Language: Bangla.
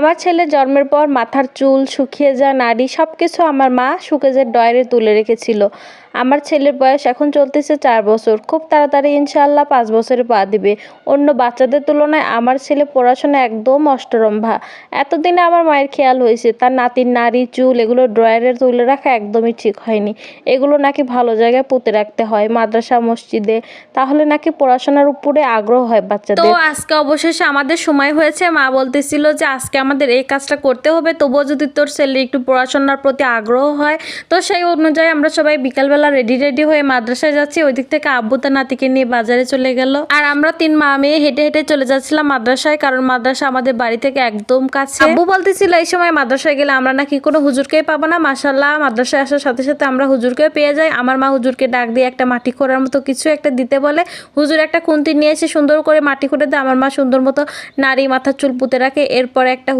আমার ছেলে জন্মের পর মাথার চুল শুকিয়ে যা নাড়ি সব কিছু আমার মা সুকেজের ডয়ারে তুলে রেখেছিল। আমার ছেলের বয়স এখন চলতেছে চার বছর। খুব তাড়াতাড়ি ইনশাআল্লাহ পাঁচ বছরে পা দিবে। অন্য বাচ্চাদের তুলনায় আমার ছেলে পড়াশোনা একদম অষ্টরম্ভা। এতদিনে আমার মায়ের খেয়াল হয়েছে তার নাতির নাড়ি চুল এগুলো ড্রয়ারে তুলে রাখা একদমই ঠিক হয়নি। এগুলো নাকি ভালো জায়গায় পুঁতে রাখতে হয় মাদ্রাসা মসজিদে তাহলে নাকি পড়াশোনার উপরে আগ্রহ হয় বাচ্চাদের। তো আজকে অবশেষে আমাদের সময় হয়েছে। মা বলতেছিল যে আজকে আমাদের এই কাজটা করতে হবে তবুও যদি তোর ছেলে একটু পড়াশোনার প্রতি আগ্রহ হয় তো সেই অনুযায়ী আমরা সবাই বিকালবেলা রেডি রেডি হয়ে মাদ্রাসায় যাচ্ছি ওই দিক থেকে আব্বু তার নাতিকে নিয়ে বাজারে চলে গেল। আর আমরা তিন মা মেয়ে হেঁটে হেঁটে চলে যাচ্ছিলাম মাদ্রাসায়, কারণ মাদ্রাসা আমাদের বাড়ি থেকে একদম কাছে। আব্বু বলতেছিল, এই সময় মাদ্রাসায় গেলে আমরা নাকি কোনো হুজুরকেই পাবো না। মাসাল্লাহ মাদ্রাসায় আসার সাথে সাথে আমরা হুজুরকে পেয়ে যাই। আমার মা হুজুরকে ডাক দিয়ে একটা মাটি খোঁড়ার মতো কিছু একটা দিতে বলে। হুজুর একটা খুন্তি নিয়ে এসে সুন্দর করে মাটি খুঁড়ে দেয়। আমার মা সুন্দর মতো নারী মাথার চুল পুঁতে রাখে। এরপরে একটা